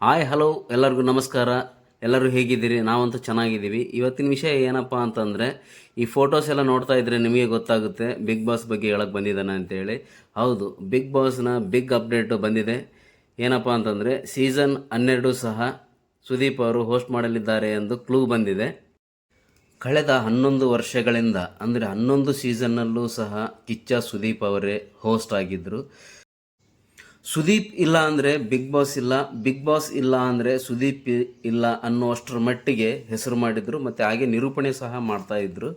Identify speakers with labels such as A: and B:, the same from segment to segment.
A: Hi hello ಎಲ್ಲರಿಗೂ ನಮಸ್ಕಾರ. ಎಲ್ಲರೂ ಹೇಗಿದ್ದೀರಿ? ನಾವಂತೂ ಚೆನ್ನಾಗಿದ್ದೀವಿ. ಇವತ್ತಿನ ವಿಷಯ ಏನಪ್ಪ ಅಂತಂದರೆ, ಈ ಫೋಟೋಸ್ ಎಲ್ಲ ನೋಡ್ತಾ ಇದ್ರೆ ನಿಮಗೆ ಗೊತ್ತಾಗುತ್ತೆ ಬಿಗ್ ಬಾಸ್ ಬಗ್ಗೆ ಹೇಳಕ್ಕೆ ಬಂದಿದ್ದಾನೆ ಅಂತೇಳಿ. ಹೌದು ಬಿಗ್ ಬಾಸ್ನ ಬಿಗ್ ಅಪ್ಡೇಟು ಬಂದಿದೆ. ಏನಪ್ಪ ಅಂತಂದರೆ ಸೀಸನ್ ಹನ್ನೆರಡು ಸಹ ಸುದೀಪ್ ಅವರು ಹೋಸ್ಟ್ ಮಾಡಲಿದ್ದಾರೆ ಎಂದು ಕ್ಲೂ ಬಂದಿದೆ. ಕಳೆದ ಹನ್ನೊಂದು ವರ್ಷಗಳಿಂದ, ಅಂದರೆ ಹನ್ನೊಂದು ಸೀಸನ್ನಲ್ಲೂ ಸಹ ಕಿಚ್ಚ ಸುದೀಪ್ ಅವರೇ ಹೋಸ್ಟ್ ಆಗಿದ್ದರು ಸುದೀಪ್ ಇಲ್ಲ ಅಂದರೆ ಬಿಗ್ ಬಾಸ್ ಇಲ್ಲ, ಬಿಗ್ ಬಾಸ್ ಇಲ್ಲ ಅಂದರೆ ಸುದೀಪ್ ಇಲ್ಲ ಅನ್ನುವಷ್ಟರ ಮಟ್ಟಿಗೆ ಹೆಸರು ಮಾಡಿದರು, ಮತ್ತು ಹಾಗೆ ನಿರೂಪಣೆ ಸಹ ಮಾಡ್ತಾ ಇದ್ರು.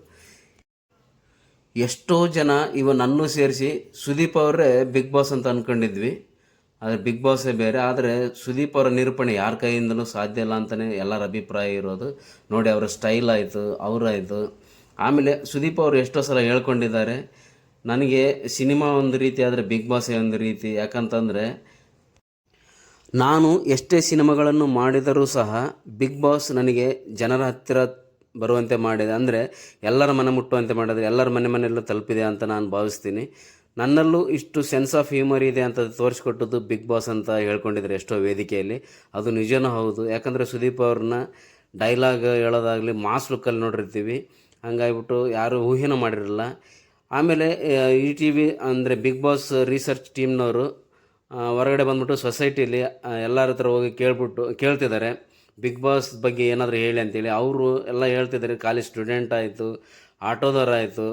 A: ಎಷ್ಟೋ ಜನ ಇವ ನನ್ನೂ ಸೇರಿಸಿ ಸುದೀಪ್ ಅವರೇ ಬಿಗ್ ಬಾಸ್ ಅಂತ ಅಂದ್ಕೊಂಡಿದ್ವಿ ಆದರೆ ಬಿಗ್ ಬಾಸೇ ಬೇರೆ. ಆದರೆ ಸುದೀಪ್ ಅವರ ನಿರೂಪಣೆ ಯಾರ ಕೈಯಿಂದಲೂ ಸಾಧ್ಯ ಇಲ್ಲ ಅಂತಲೇ ಎಲ್ಲರ ಅಭಿಪ್ರಾಯ ಇರೋದು. ನೋಡಿ, ಅವರ ಸ್ಟೈಲ್ ಆಯಿತು, ಅವರಾಯಿತು. ಆಮೇಲೆ ಸುದೀಪ್ ಅವರು ಎಷ್ಟೋ ಸಲ ಹೇಳ್ಕೊಂಡಿದ್ದಾರೆ ನನಗೆ ಸಿನಿಮಾ ಒಂದು ರೀತಿ ಆದರೆ ಬಿಗ್ ಬಾಸ್ ಒಂದು ರೀತಿ. ಯಾಕಂತಂದರೆ ನಾನು ಎಷ್ಟೇ ಸಿನಿಮಾಗಳನ್ನು ಮಾಡಿದರೂ ಸಹ ಬಿಗ್ ಬಾಸ್ ನನಗೆ ಜನರ ಹತ್ತಿರ ಬರುವಂತೆ ಮಾಡಿದೆ. ಅಂದರೆ ಎಲ್ಲರ ಮನೆ ಮುಟ್ಟುವಂತೆ ಮಾಡಿದರೆ ಎಲ್ಲರ ಮನೆ ಮನೆಯಲ್ಲೂ ತಲುಪಿದೆ ಅಂತ ನಾನು ಭಾವಿಸ್ತೀನಿ. ನನ್ನಲ್ಲೂ ಇಷ್ಟು ಸೆನ್ಸ್ ಆಫ್ ಹ್ಯೂಮರ್ ಇದೆ ಅಂತ ತೋರಿಸ್ಕೊಟ್ಟದ್ದು ಬಿಗ್ ಬಾಸ್ ಅಂತ ಹೇಳ್ಕೊಂಡಿದ್ದಾರೆ ಎಷ್ಟೋ ವೇದಿಕೆಯಲ್ಲಿ. ಅದು ನಿಜನೂ ಹೌದು. ಯಾಕಂದರೆ ಸುದೀಪ್ ಅವ್ರನ್ನ ಡೈಲಾಗ್ ಹೇಳೋದಾಗಲಿ ಮಾಸ್ ಲುಕ್ಕಲ್ಲಿ ನೋಡಿರ್ತೀವಿ. ಹಂಗಾಗ್ಬಿಟ್ಟು ಯಾರೂ ಊಹೆನೂ ಮಾಡಿರಲ್ಲ. ಆಮೇಲೆ ಇ ಟಿ ವಿ ಅಂದರೆ ಬಿಗ್ ಬಾಸ್ ರಿಸರ್ಚ್ ಟೀಮ್ನವರು ಹೊರಗಡೆ ಬಂದ್ಬಿಟ್ಟು ಸೊಸೈಟಿಲಿ ಎಲ್ಲರ ಹತ್ರ ಹೋಗಿ ಕೇಳ್ಬಿಟ್ಟು, ಕೇಳ್ತಿದ್ದಾರೆ. ಬಿಗ್ ಬಾಸ್ ಬಗ್ಗೆ ಏನಾದರೂ ಹೇಳಿ ಅಂತೇಳಿ. ಅವರು ಎಲ್ಲ ಹೇಳ್ತಿದ್ದಾರೆ ಕಾಲೇಜ್ ಸ್ಟೂಡೆಂಟ್ ಆಯಿತು ಆಟೋದವರಾಯಿತು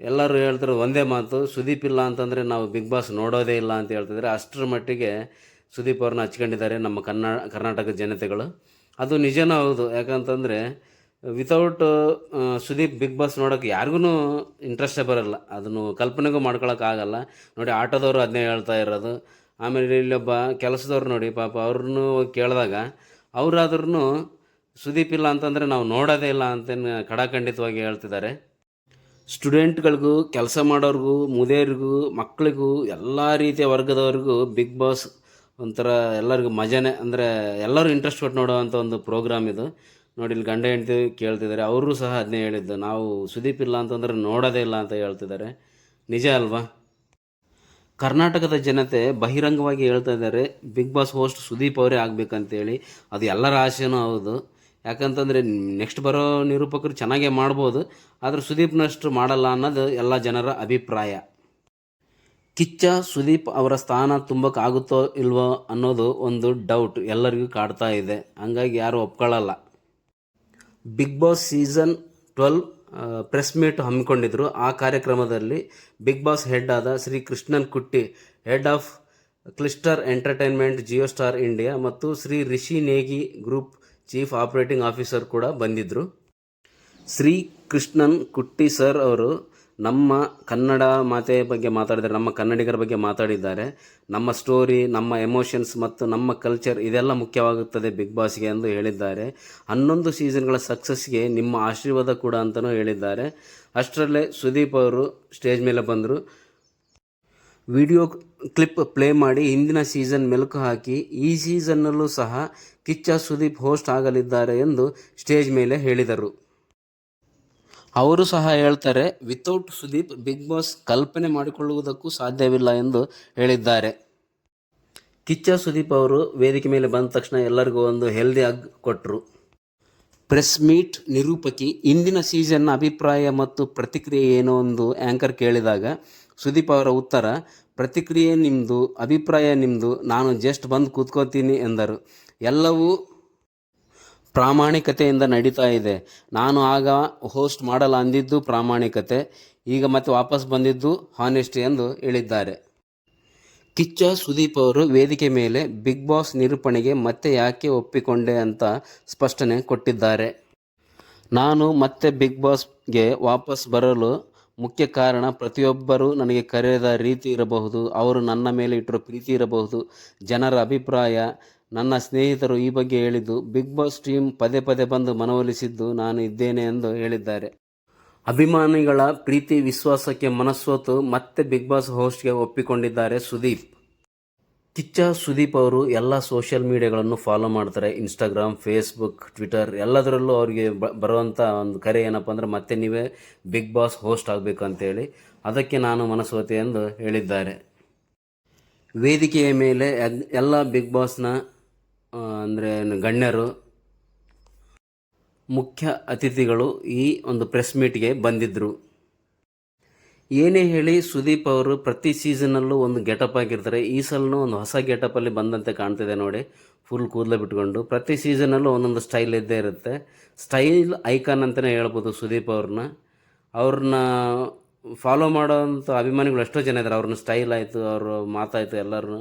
A: ಎಲ್ಲರೂ ಹೇಳ್ತಾರೆ ಒಂದೇ ಮಾತು, ಸುದೀಪ್ ಇಲ್ಲ ಅಂತಂದರೆ ನಾವು ಬಿಗ್ ಬಾಸ್ ನೋಡೋದೇ ಇಲ್ಲ ಅಂತ ಹೇಳ್ತಿದ್ದಾರೆ. ಅಷ್ಟರ ಮಟ್ಟಿಗೆ ಸುದೀಪ್ ಅವ್ರನ್ನ ಹಚ್ಕೊಂಡಿದ್ದಾರೆ ನಮ್ಮ ಕನ್ನಡ, ಕರ್ನಾಟಕದ ಜನತೆಗಳು. ಅದು ನಿಜನೂ ಹೌದು. ಯಾಕಂತಂದರೆ ವಿತೌಟ್ ಸುದೀಪ್ ಬಿಗ್ ಬಾಸ್ ನೋಡೋಕೆ ಯಾರಿಗೂ ಇಂಟ್ರೆಸ್ಟೇ ಬರೋಲ್ಲ. ಅದನ್ನು ಕಲ್ಪನೆಗೂ ಮಾಡ್ಕೊಳಕ್ಕಾಗಲ್ಲ ನೋಡಿ, ಆಟೋದವರು ಅದನ್ನೇ ಹೇಳ್ತಾ ಇರೋದು. ಆಮೇಲೆ ಇಲ್ಲೊಬ್ಬ ಕೆಲಸದವ್ರು ನೋಡಿ, ಪಾಪ ಅವ್ರನ್ನೂ ಕೇಳಿದಾಗ ಅವರಾದ್ರೂ ಸುದೀಪ್ ಇಲ್ಲ ಅಂತಂದರೆ ನಾವು ನೋಡೋದೇ ಇಲ್ಲ ಅಂತೇನು ಖಡಾಖಂಡಿತವಾಗಿ ಹೇಳ್ತಿದ್ದಾರೆ. ಸ್ಟೂಡೆಂಟ್ಗಳಿಗೂ, ಕೆಲಸ ಮಾಡೋರಿಗೂ, ಮುದೇರಿಗೂ, ಮಕ್ಕಳಿಗೂ, ಎಲ್ಲ ರೀತಿಯ ವರ್ಗದವ್ರಿಗೂ ಬಿಗ್ ಬಾಸ್ ಒಂಥರ ಎಲ್ಲರಿಗೂ ಮಜಾನೇ. ಅಂದರೆ ಎಲ್ಲರೂ ಇಂಟ್ರೆಸ್ಟ್ ಕೊಟ್ಟು ನೋಡೋವಂಥ ಒಂದು ಪ್ರೋಗ್ರಾಮ್ ಇದು. ನೋಡಿ, ಇಲ್ಲಿ ಗಂಡ ಹೆಂಡತಿ ಕೇಳ್ತಿದ್ದಾರೆ. ಅವರು ಸಹ ಅದನ್ನೇ ಹೇಳಿದ್ದು. ನಾವು ಸುದೀಪ್ ಇಲ್ಲ ಅಂತಂದ್ರೆ ನೋಡೋದೇ ಇಲ್ಲ ಅಂತ ಹೇಳ್ತಿದ್ದಾರೆ. ನಿಜ ಅಲ್ವಾ? ಕರ್ನಾಟಕದ ಜನತೆ ಬಹಿರಂಗವಾಗಿ ಹೇಳ್ತಾ ಇದ್ದಾರೆ, ಬಿಗ್ ಬಾಸ್ ಹೋಸ್ಟ್ ಸುದೀಪ್ ಅವರೇ ಆಗಬೇಕಂತೇಳಿ. ಅದು ಎಲ್ಲರ ಆಸೆನೂ ಹೌದು. ಯಾಕಂತಂದರೆ ನೆಕ್ಸ್ಟ್ ಬರೋ ನಿರೂಪಕರು ಚೆನ್ನಾಗೇ ಮಾಡ್ಬೋದು, ಆದರೆ ಸುದೀಪ್ನಷ್ಟು ಮಾಡಲ್ಲ ಅನ್ನೋದು ಎಲ್ಲ ಜನರ ಅಭಿಪ್ರಾಯ. ಕಿಚ್ಚ ಸುದೀಪ್ ಅವರ ಸ್ಥಾನ ತುಂಬಕ್ಕಾಗುತ್ತೋ ಇಲ್ವೋ ಅನ್ನೋದು ಒಂದು ಡೌಟ್ ಎಲ್ಲರಿಗೂ ಕಾಡ್ತಾ ಇದೆ. ಹಂಗಾಗಿ ಯಾರೂ ಒಪ್ಕೊಳ್ಳಲ್ಲ. Big boss season twelve press meet ಹಮ್ಮಿಕೊಂಡಿದ್ದರು ಆ ಕಾರ್ಯಕ್ರಮದಲ್ಲಿ ಬಿಗ್ ಬಾಸ್ ಹೆಡ್ ಆದ Shri Krishnan Kutty head of cluster entertainment Jio star India ಮತ್ತು Shri Rishi Negi group chief operating officer ಕೂಡ ಬಂದಿದ್ದರು ಶ್ರೀ ಕೃಷ್ಣನ್ ಕುಟ್ಟಿ ಸರ್ ಅವರು ನಮ್ಮ ಕನ್ನಡ ಮಾತೆಯ ಬಗ್ಗೆ ಮಾತಾಡಿದ್ದಾರೆ ನಮ್ಮ ಕನ್ನಡಿಗರ ಬಗ್ಗೆ ಮಾತಾಡಿದ್ದಾರೆ. ನಮ್ಮ ಸ್ಟೋರಿ ನಮ್ಮ ಎಮೋಷನ್ಸ್ ಮತ್ತು ನಮ್ಮ ಕಲ್ಚರ್ ಇದೆಲ್ಲ ಮುಖ್ಯವಾಗುತ್ತದೆ ಬಿಗ್ ಬಾಸ್ಗೆ ಎಂದು ಹೇಳಿದ್ದಾರೆ. ಹನ್ನೊಂದು ಸೀಸನ್ಗಳ ಸಕ್ಸಸ್ಗೆ ನಿಮ್ಮ ಆಶೀರ್ವಾದ ಕೂಡ ಅಂತಲೂ ಹೇಳಿದ್ದಾರೆ. ಅಷ್ಟರಲ್ಲೇ ಸುದೀಪ್ ಅವರು ಸ್ಟೇಜ್ ಮೇಲೆ ಬಂದರು. ವಿಡಿಯೋ ಕ್ಲಿಪ್ ಪ್ಲೇ ಮಾಡಿ ಹಿಂದಿನ ಸೀಸನ್ ಮೆಲುಕು ಹಾಕಿ, ಈ ಸೀಸನ್ನಲ್ಲೂ ಸಹ ಕಿಚ್ಚ ಸುದೀಪ್ ಹೋಸ್ಟ್ ಆಗಲಿದ್ದಾರೆ ಎಂದು ಸ್ಟೇಜ್ ಮೇಲೆ ಹೇಳಿದರು. ಅವರು ಸಹ ಹೇಳ್ತಾರೆ, ವಿತೌಟ್ ಸುದೀಪ್, ಬಿಗ್ ಬಾಸ್ ಕಲ್ಪನೆ ಮಾಡಿಕೊಳ್ಳುವುದಕ್ಕೂ ಸಾಧ್ಯವಿಲ್ಲ ಎಂದು ಹೇಳಿದ್ದಾರೆ. ಕಿಚ್ಚ ಸುದೀಪ್ ಅವರು ವೇದಿಕೆ ಮೇಲೆ ಬಂದ ತಕ್ಷಣ ಎಲ್ಲರಿಗೂ ಒಂದು ಹೆಲ್ದಿ ಆಗಿ ಕೊಟ್ಟರು ಪ್ರೆಸ್ ಮೀಟ್ ನಿರೂಪಕಿ, ಇಂದಿನ ಸೀಸನ್ನ ಅಭಿಪ್ರಾಯ ಮತ್ತು ಪ್ರತಿಕ್ರಿಯೆ ಏನೋ ಒಂದು ಆ್ಯಂಕರ್ ಕೇಳಿದಾಗ ಸುದೀಪ್ ಅವರ ಉತ್ತರ, ಪ್ರತಿಕ್ರಿಯೆ ನಿಮ್ಮದು ಅಭಿಪ್ರಾಯ ನಿಮ್ಮದು ನಾನು ಜಸ್ಟ್ ಬಂದು ಕೂತ್ಕೋತೀನಿ ಎಂದರು. ಎಲ್ಲವೂ ಪ್ರಾಮಾಣಿಕತೆಯಿಂದ ನಡೀತಾ ಇದೆ. ನಾನು ಆಗ ಹೋಸ್ಟ್ ಮಾಡಲ್ಲ ಅಂದಿದ್ದು ಪ್ರಾಮಾಣಿಕತೆ. ಈಗ ಮತ್ತೆ ವಾಪಸ್ ಬಂದಿದ್ದು ಹಾನೆಸ್ಟಿ ಎಂದು ಹೇಳಿದ್ದಾರೆ. ಕಿಚ್ಚ ಸುದೀಪ್ ಅವರು ವೇದಿಕೆ ಮೇಲೆ ಬಿಗ್ ಬಾಸ್ ನಿರೂಪಣೆಗೆ ಮತ್ತೆ ಯಾಕೆ ಒಪ್ಪಿಕೊಂಡೆ ಅಂತ ಸ್ಪಷ್ಟನೆ ಕೊಟ್ಟಿದ್ದಾರೆ. ನಾನು ಮತ್ತೆ ಬಿಗ್ ಬಾಸ್ಗೆ ವಾಪಸ್ ಬರಲು ಮುಖ್ಯ ಕಾರಣ ಪ್ರತಿಯೊಬ್ಬರೂ ನನಗೆ ಕರೆದ ರೀತಿ ಇರಬಹುದು. ಅವರು ನನ್ನ ಮೇಲೆ ಇಟ್ಟಿರೋ ಪ್ರೀತಿ ಇರಬಹುದು. ಜನರ ಅಭಿಪ್ರಾಯ ನನ್ನ ಸ್ನೇಹಿತರು ಈ ಬಗ್ಗೆ ಹೇಳಿದ್ದು, ಬಿಗ್ ಬಾಸ್ ಟೀಮ್ ಪದೇ ಪದೇ ಬಂದು ಮನವೊಲಿಸಿದ್ದು ನಾನು ಇದ್ದೇನೆ ಎಂದು ಹೇಳಿದ್ದಾರೆ. ಅಭಿಮಾನಿಗಳ ಪ್ರೀತಿ, ವಿಶ್ವಾಸಕ್ಕೆ ಮನಸ್ಸೋತು ಮತ್ತೆ ಬಿಗ್ ಬಾಸ್ ಹೋಸ್ಟ್ಗೆ ಒಪ್ಪಿಕೊಂಡಿದ್ದಾರೆ ಸುದೀಪ್. ಕಿಚ್ಚ ಸುದೀಪ್ ಅವರು ಎಲ್ಲ ಸೋಷಿಯಲ್ ಮೀಡಿಯಾಗಳನ್ನು ಫಾಲೋ ಮಾಡ್ತಾರೆ. ಇನ್ಸ್ಟಾಗ್ರಾಮ್, ಫೇಸ್ಬುಕ್, ಟ್ವಿಟರ್ ಎಲ್ಲದರಲ್ಲೂ ಅವರಿಗೆ ಬ ಬರುವಂಥ ಒಂದು ಕರೆ ಏನಪ್ಪ ಅಂದರೆ ಮತ್ತೆ ನೀವೇ ಬಿಗ್ ಬಾಸ್ ಹೋಸ್ಟ್ ಆಗಬೇಕು ಅಂತೇಳಿ ಅದಕ್ಕೆ ನಾನು ಮನಸ್ಸೋತೆ ಎಂದು ಹೇಳಿದ್ದಾರೆ. ವೇದಿಕೆಯ ಮೇಲೆ ಎಲ್ಲ ಬಿಗ್ ಬಾಸ್ನ ಅಂದರೆ ಗಣ್ಯರು, ಮುಖ್ಯ ಅತಿಥಿಗಳು ಈ ಒಂದು ಪ್ರೆಸ್ ಮೀಟ್ಗೆ ಬಂದಿದ್ದರು ಏನೇ ಹೇಳಿ ಸುದೀಪ್ ಅವರು ಪ್ರತಿ ಸೀಸನಲ್ಲೂ ಒಂದು ಗೆಟಪ್ ಆಗಿರ್ತಾರೆ ಈ ಸಲನೂ ಒಂದು ಹೊಸ ಗೆಟಪಲ್ಲಿ ಬಂದಂತೆ ಕಾಣ್ತಿದೆ ನೋಡಿ. ಫುಲ್ ಕೂದಲು ಬಿಟ್ಕೊಂಡು. ಪ್ರತಿ ಸೀಸನಲ್ಲೂ ಒಂದೊಂದು ಸ್ಟೈಲ್ ಇದ್ದೇ ಇರುತ್ತೆ. ಸ್ಟೈಲ್ ಐಕಾನ್ ಅಂತಲೇ ಹೇಳ್ಬೋದು ಸುದೀಪ್ ಅವ್ರನ್ನ. ಅವ್ರನ್ನ ಫಾಲೋ ಮಾಡೋವಂಥ ಅಭಿಮಾನಿಗಳು ಎಷ್ಟೋ ಜನ ಇದ್ದಾರೆ. ಅವ್ರನ್ನ ಸ್ಟೈಲ್ ಆಯಿತು, ಅವರು ಮಾತಾಯಿತು ಎಲ್ಲರನ್ನು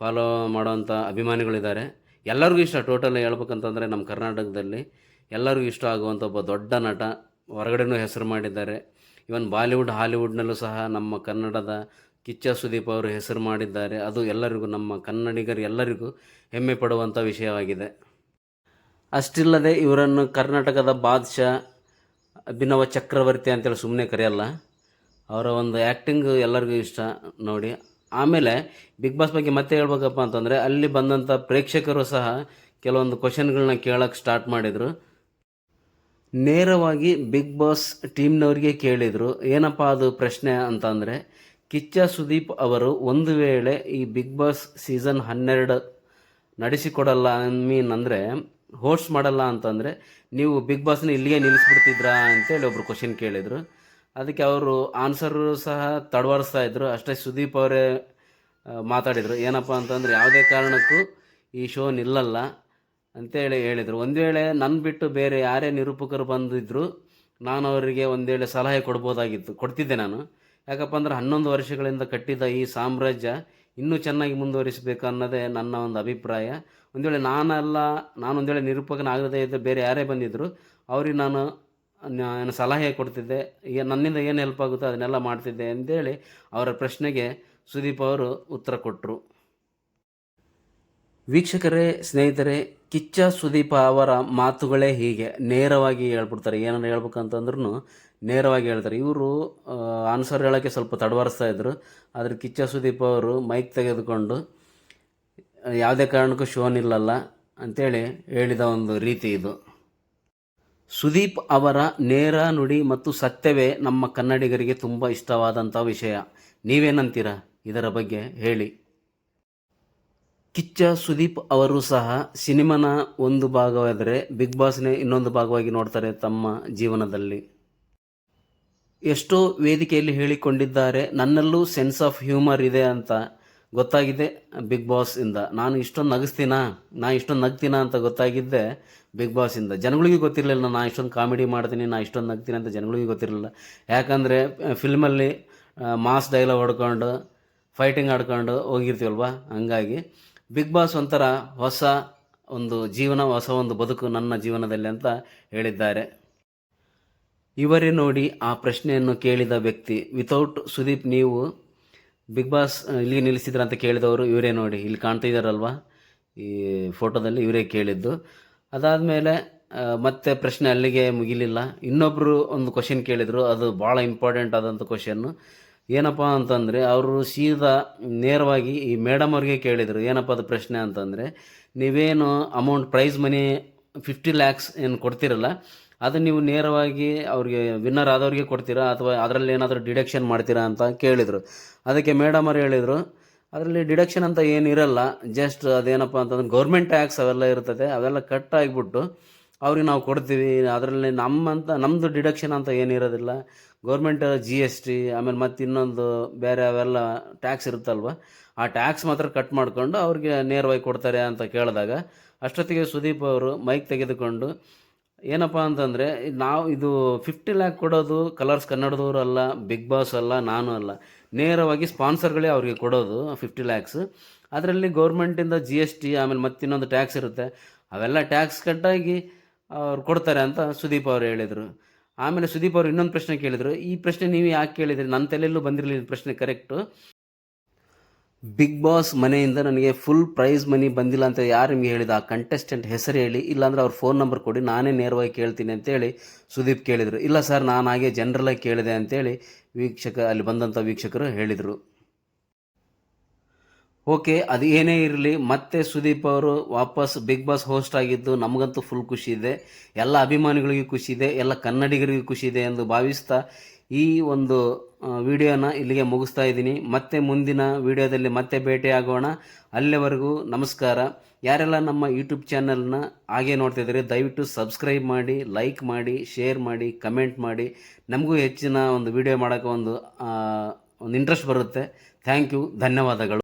A: ಫಾಲೋ ಮಾಡೋವಂಥ ಅಭಿಮಾನಿಗಳಿದ್ದಾರೆ. ಎಲ್ಲರಿಗೂ ಇಷ್ಟ ಟೋಟಲ್ ಹೇಳ್ಬೇಕಂತಂದರೆ ನಮ್ಮ ಕರ್ನಾಟಕದಲ್ಲಿ ಎಲ್ಲರಿಗೂ ಇಷ್ಟ ಆಗುವಂಥ ಒಬ್ಬ ದೊಡ್ಡ ನಟ ಹೊರಗಡೆನೂ ಹೆಸರು ಮಾಡಿದ್ದಾರೆ. ಇವನ್ ಬಾಲಿವುಡ್, ಹಾಲಿವುಡ್ನಲ್ಲೂ ಸಹ ನಮ್ಮ ಕನ್ನಡದ ಕಿಚ್ಚ ಸುದೀಪ್ ಅವರು ಹೆಸರು ಮಾಡಿದ್ದಾರೆ. ಅದು ಎಲ್ಲರಿಗೂ, ನಮ್ಮ ಕನ್ನಡಿಗರು ಎಲ್ಲರಿಗೂ ಹೆಮ್ಮೆ ಪಡುವಂಥ ವಿಷಯವಾಗಿದೆ. ಅಷ್ಟಿಲ್ಲದೆ ಇವರನ್ನು ಕರ್ನಾಟಕದ ಬಾದ್ಶಾ ಅಭಿನವ ಚಕ್ರವರ್ತಿ ಅಂತೇಳಿ ಸುಮ್ಮನೆ ಕರೆಯಲ್ಲ. ಅವರ ಒಂದು ಆ್ಯಕ್ಟಿಂಗ್ ಎಲ್ಲರಿಗೂ ಇಷ್ಟ. ನೋಡಿ ಆಮೇಲೆ ಬಿಗ್ ಬಾಸ್ ಬಗ್ಗೆ ಮತ್ತೆ ಹೇಳ್ಬೇಕಪ್ಪ ಅಂತಂದರೆ ಅಲ್ಲಿ ಬಂದಂಥ ಪ್ರೇಕ್ಷಕರು ಸಹ ಕೆಲವೊಂದು ಕ್ವಶನ್ಗಳನ್ನ ಕೇಳೋಕ್ಕೆ ಸ್ಟಾರ್ಟ್ ಮಾಡಿದರು. ನೇರವಾಗಿ ಬಿಗ್ ಬಾಸ್ ಟೀಮ್ನವ್ರಿಗೆ ಕೇಳಿದರು. ಏನಪ್ಪ ಅದು ಪ್ರಶ್ನೆ ಅಂತಂದರೆ, ಕಿಚ್ಚ ಸುದೀಪ್ ಅವರು ಒಂದು ವೇಳೆ ಈ ಬಿಗ್ ಬಾಸ್ ಸೀಸನ್ ಹನ್ನೆರಡು ನಡೆಸಿಕೊಡಲ್ಲ ಮೀನ್ ಅಂದರೆ ಹೋಸ್ಟ್ ಮಾಡಲ್ಲ ಅಂತಂದರೆ, ನೀವು ಬಿಗ್ ಬಾಸ್ನ ಇಲ್ಲಿಗೆ ನಿಲ್ಲಿಸ್ಬಿಡ್ತಿದ್ರಾ ಅಂತೇಳಿ ಒಬ್ರು ಕ್ವಶನ್ ಕೇಳಿದರು. ಅದಕ್ಕೆ ಅವರು ಆನ್ಸರ್ ಸಹ ತಡವರಿಸ್ತಾ ಇದ್ರು. ಅಷ್ಟೇ ಸುದೀಪ್ ಅವರೇ ಮಾತಾಡಿದರು. ಏನಪ್ಪ ಅಂತಂದರೆ ಯಾವುದೇ ಕಾರಣಕ್ಕೂ ಈ ಶೋ ನಿಲ್ಲಲ್ಲ ಅಂತೇಳಿ ಹೇಳಿದರು. ಒಂದು ವೇಳೆ ನನ್ನ ಬಿಟ್ಟು ಬೇರೆ ಯಾರೇ ನಿರೂಪಕರು ಬಂದಿದ್ದರು ನಾನು ಅವರಿಗೆ ಒಂದು ವೇಳೆ ಸಲಹೆ ಕೊಡ್ಬೋದಾಗಿತ್ತು, ಕೊಡ್ತಿದ್ದೆ ನಾನು. ಯಾಕಪ್ಪ ಅಂದ್ರೆ ಹನ್ನೊಂದು ವರ್ಷಗಳಿಂದ ಕಟ್ಟಿದ ಈ ಸಾಮ್ರಾಜ್ಯ ಇನ್ನೂ ಚೆನ್ನಾಗಿ ಮುಂದುವರಿಸಬೇಕು ಅನ್ನೋದೇ ನನ್ನ ಒಂದು ಅಭಿಪ್ರಾಯ. ಒಂದು ವೇಳೆ ನಾನಲ್ಲ, ನಾನು ಒಂದು ವೇಳೆ ನಿರೂಪಕನಾಗದೇ ಇದ್ದರೆ ಬೇರೆ ಯಾರೇ ಬಂದಿದ್ದರು ಅವ್ರಿಗೆ ನಾನು ನಾನು ಸಲಹೆ ಕೊಡ್ತಿದ್ದೆ. ಈಗ ನನ್ನಿಂದ ಏನು ಹೆಲ್ಪ್ ಆಗುತ್ತೋ ಅದನ್ನೆಲ್ಲ ಮಾಡ್ತಿದ್ದೆ ಅಂತೇಳಿ ಅವರ ಪ್ರಶ್ನೆಗೆ ಸುದೀಪ್ ಅವರು ಉತ್ತರ ಕೊಟ್ಟರು ವೀಕ್ಷಕರೇ, ಸ್ನೇಹಿತರೆ, ಕಿಚ್ಚ ಸುದೀಪ ಅವರ ಮಾತುಗಳೇ ಹೀಗೆ. ನೇರವಾಗಿ ಹೇಳ್ಬಿಡ್ತಾರೆ. ಏನಾರು ಹೇಳ್ಬೇಕಂತಂದ್ರೂ ನೇರವಾಗಿ ಹೇಳ್ತಾರೆ. ಇವರು ಆನ್ಸರ್ ಹೇಳೋಕ್ಕೆ ಸ್ವಲ್ಪ ತಡವರಿಸ್ತಾ ಇದ್ದರು ಆದರೆ ಕಿಚ್ಚ ಸುದೀಪ್ ಅವರು ಮೈಕ್ ತೆಗೆದುಕೊಂಡು, ಯಾವುದೇ ಕಾರಣಕ್ಕೂ ಶೋನಿಲ್ಲಲ್ಲ ಅಂಥೇಳಿ ಹೇಳಿದ ಒಂದು ರೀತಿ ಇದು. ಸುದೀಪ್ ಅವರ ನೇರ ನುಡಿ ಮತ್ತು ಸತ್ಯವೇ ನಮ್ಮ ಕನ್ನಡಿಗರಿಗೆ ತುಂಬ ಇಷ್ಟವಾದಂಥ ವಿಷಯ. ನೀವೇನಂತೀರ? ಇದರ ಬಗ್ಗೆ ಹೇಳಿ. ಕಿಚ್ಚ ಸುದೀಪ್ ಅವರು ಸಹ ಸಿನಿಮಾನ ಒಂದು ಭಾಗವಾದರೆ ಬಿಗ್ ಬಾಸ್ನೇ ಇನ್ನೊಂದು ಭಾಗವಾಗಿ ನೋಡ್ತಾರೆ ತಮ್ಮ ಜೀವನದಲ್ಲಿ. ಎಷ್ಟೋ ವೇದಿಕೆಯಲ್ಲಿ ಹೇಳಿಕೊಂಡಿದ್ದಾರೆ, ನನ್ನಲ್ಲೂ ಸೆನ್ಸ್ ಆಫ್ ಹ್ಯೂಮರ್ ಇದೆ ಅಂತ. ಗೊತ್ತಾಗಿದೆ ಬಿಗ್ ಇಂದ. ನಾನು ಇಷ್ಟೊಂದು ನಗಿಸ್ತೀನಾ? ನಾ ಇಷ್ಟೊಂದು ನಗ್ತೀನ ಅಂತ ಗೊತ್ತಾಗಿದ್ದೆ ಬಿಗ್ ಇಂದ. ಜನಗಳಿಗೆ ಗೊತ್ತಿರಲಿಲ್ಲ, ನಾ ಇಷ್ಟೊಂದು ಕಾಮಿಡಿ ಮಾಡ್ತೀನಿ, ನಾ ಇಷ್ಟೊಂದು ನಗ್ತೀನಿ ಅಂತ ಜನಗಳಿಗೆ ಗೊತ್ತಿರಲಿಲ್ಲ. ಯಾಕಂದರೆ ಫಿಲ್ಮಲ್ಲಿ ಮಾಸ್ ಡೈಲಾಗ್ ಹೊಡ್ಕೊಂಡು, ಫೈಟಿಂಗ್ ಆಡ್ಕೊಂಡು ಹೋಗಿರ್ತೀವಲ್ವ? ಹಂಗಾಗಿ ಬಿಗ್ ಬಾಸ್ ಒಂಥರ ಹೊಸ ಒಂದು ಜೀವನ, ಹೊಸ ಒಂದು ಬದುಕು ನನ್ನ ಜೀವನದಲ್ಲಿ ಅಂತ ಹೇಳಿದ್ದಾರೆ. ಇವರೇ ನೋಡಿ ಆ ಪ್ರಶ್ನೆಯನ್ನು ಕೇಳಿದ ವ್ಯಕ್ತಿ. ವಿತೌಟ್ ಸುದೀಪ್, ನೀವು ಬಿಗ್ ಬಾಸ್ ಇಲ್ಲಿಗೆ ನಿಲ್ಲಿಸಿದ್ರ ಅಂತ ಕೇಳಿದವರು, ಇವರೇ ನೋಡಿ, ಇಲ್ಲಿ ಕಾಣ್ತಾ ಇದ್ದಾರಲ್ವಾ ಈ ಫೋಟೋದಲ್ಲಿ ಇವರೇ ಕೇಳಿದ್ದು. ಅದಾದಮೇಲೆ ಮತ್ತೆ ಪ್ರಶ್ನೆ ಅಲ್ಲಿಗೆ ಮುಗಿಲಿಲ್ಲ. ಇನ್ನೊಬ್ಬರು ಒಂದು ಕ್ವಶನ್ ಕೇಳಿದರು, ಅದು ಭಾಳ ಇಂಪಾರ್ಟೆಂಟ್ ಆದಂಥ ಕ್ವಶನ್ನು ಏನಪ್ಪ ಅಂತಂದರೆ, ಅವರು ಸೀದಾ ನೇರವಾಗಿ ಈ ಮೇಡಮ್ ಅವ್ರಿಗೆ ಕೇಳಿದರು, ಏನಪ್ಪ ಅದು ಪ್ರಶ್ನೆ ಅಂತಂದರೆ, ನೀವೇನು amount prize money fifty lakhs ಏನು ಕೊಡ್ತಿರಲ್ಲ ಅದು ನೀವು ನೇರವಾಗಿ ಅವ್ರಿಗೆ ವಿನ್ನರ್ ಆದವ್ರಿಗೆ ಕೊಡ್ತೀರಾ ಅಥವಾ ಅದರಲ್ಲಿ ಏನಾದರೂ ಡಿಡಕ್ಷನ್ ಮಾಡ್ತೀರಾ ಅಂತ ಕೇಳಿದರು. ಅದಕ್ಕೆ ಮೇಡಮ್ ಅವ್ರು ಹೇಳಿದರು, ಅದರಲ್ಲಿ ಡಿಡಕ್ಷನ್ ಅಂತ ಏನಿರಲ್ಲ ಜಸ್ಟ್ ಅದೇನಪ್ಪ ಅಂತಂದ್ರೆ ಗೌರ್ಮೆಂಟ್ ಟ್ಯಾಕ್ಸ್ ಅವೆಲ್ಲ ಇರ್ತದೆ, ಅವೆಲ್ಲ ಕಟ್ ಆಗಿಬಿಟ್ಟು ಅವ್ರಿಗೆ ನಾವು ಕೊಡ್ತೀವಿ. ಅದರಲ್ಲಿ ನಮ್ಮಂತ ನಮ್ಮದು ಡಿಡಕ್ಷನ್ ಅಂತ ಏನಿರೋದಿಲ್ಲ ಗೌರ್ಮೆಂಟ್ ಜಿ ಎಸ್ ಟಿ ಆಮೇಲೆ ಮತ್ತು ಇನ್ನೊಂದು ಬೇರೆ ಅವೆಲ್ಲ ಟ್ಯಾಕ್ಸ್ ಇರುತ್ತಲ್ವ, ಆ ಟ್ಯಾಕ್ಸ್ ಮಾತ್ರ ಕಟ್ ಮಾಡಿಕೊಂಡು ಅವ್ರಿಗೆ ನೇರವಾಗಿ ಕೊಡ್ತಾರೆ ಅಂತ ಕೇಳಿದಾಗ, ಅಷ್ಟೊತ್ತಿಗೆ ಸುದೀಪ್ ಅವರು ಮೈಕ್ ತೆಗೆದುಕೊಂಡು ಏನಪ್ಪ ಅಂತಂದರೆ ನಾವು, ಇದು ಫಿಫ್ಟಿ ಲ್ಯಾಕ್ ಕೊಡೋದು ಕಲರ್ಸ್ ಕನ್ನಡದವರು ಅಲ್ಲ ಬಿಗ್ ಬಾಸ್ ಅಲ್ಲ, ನಾನು ಅಲ್ಲ. ನೇರವಾಗಿ ಸ್ಪಾನ್ಸರ್ಗಳೇ ಅವರಿಗೆ ಕೊಡೋದು ಫಿಫ್ಟಿ ಲ್ಯಾಕ್ಸ್ ಅದರಲ್ಲಿ ಗೌರ್ಮೆಂಟಿಂದ ಜಿ ಎಸ್ ಟಿ ಆಮೇಲೆ ಮತ್ತಿನ್ನೊಂದು ಟ್ಯಾಕ್ಸ್ ಇರುತ್ತೆ. ಅವೆಲ್ಲ ಟ್ಯಾಕ್ಸ್ ಕಟ್ಟಾಗಿ ಅವ್ರು ಕೊಡ್ತಾರೆ ಅಂತ ಸುದೀಪ್ ಅವರು ಹೇಳಿದರು. ಆಮೇಲೆ ಸುದೀಪ್ ಅವರು ಇನ್ನೊಂದು ಪ್ರಶ್ನೆ ಕೇಳಿದರು. ಈ ಪ್ರಶ್ನೆ ನೀವು ಯಾಕೆ ಕೇಳಿದ್ರಿ? ನನ್ನ ತಲೆಯಲ್ಲೂ ಬಂದಿರಲಿಲ್ಲ ಪ್ರಶ್ನೆ ಕರೆಕ್ಟು ಬಿಗ್ ಬಾಸ್ ಮನೆಯಿಂದ ನನಗೆ ಫುಲ್ ಪ್ರೈಸ್ ಮನಿ ಬಂದಿಲ್ಲ ಅಂತ ಯಾರು ನಿಮಗೆ ಹೇಳಿದ? ಆ ಕಂಟೆಸ್ಟೆಂಟ್ ಹೆಸರು ಹೇಳಿ, ಇಲ್ಲಾಂದ್ರೆ ಅವ್ರ ಫೋನ್ ನಂಬರ್ ಕೊಡಿ, ನಾನೇ ನೇರವಾಗಿ ಕೇಳ್ತೀನಿ ಅಂತೇಳಿ ಸುದೀಪ್ ಕೇಳಿದರು. ಇಲ್ಲ ಸರ್ ನಾನು ಹಾಗೆ ಜನರಲಾಗಿ ಕೇಳಿದೆ ಅಂತೇಳಿ ವೀಕ್ಷಕ, ಅಲ್ಲಿ ಬಂದಂಥ ವೀಕ್ಷಕರು ಹೇಳಿದರು. ಓಕೆ ಅದು ಏನೇ ಇರಲಿ, ಮತ್ತೆ ಸುದೀಪ್ ಅವರು ವಾಪಸ್ ಬಿಗ್ ಬಾಸ್ ಹೋಸ್ಟ್ ಆಗಿದ್ದು ನಮಗಂತೂ ಫುಲ್ ಖುಷಿ ಇದೆ. ಎಲ್ಲ ಅಭಿಮಾನಿಗಳಿಗೂ ಖುಷಿ ಇದೆ, ಎಲ್ಲ ಕನ್ನಡಿಗರಿಗೂ ಖುಷಿ ಇದೆ ಎಂದು ಭಾವಿಸ್ತಾ ಈ ಒಂದು ವಿಡಿಯೋನ ಇಲ್ಲಿಗೆ ಮುಗಿಸ್ತಾ ಇದ್ದೀನಿ. ಮತ್ತೆ ಮುಂದಿನ ವಿಡಿಯೋದಲ್ಲಿ ಮತ್ತೆ ಭೇಟಿಯಾಗೋಣ. ಅಲ್ಲಿವರೆಗೂ ನಮಸ್ಕಾರ. ಯಾರೆಲ್ಲ ನಮ್ಮ ಯೂಟ್ಯೂಬ್ ಚಾನಲ್ನ ಹಾಗೆ ನೋಡ್ತಿದ್ದೀರಿ ದಯವಿಟ್ಟು ಸಬ್ಸ್ಕ್ರೈಬ್ ಮಾಡಿ ಲೈಕ್ ಮಾಡಿ ಶೇರ್ ಮಾಡಿ ಕಮೆಂಟ್ ಮಾಡಿ. ನಮಗೂ ಹೆಚ್ಚಿನ ಒಂದು ವಿಡಿಯೋ ಮಾಡೋಕ್ಕೆ ಒಂದು ಒಂದು ಇಂಟ್ರೆಸ್ಟ್ ಬರುತ್ತೆ. ಥ್ಯಾಂಕ್ ಯು ಧನ್ಯವಾದಗಳು.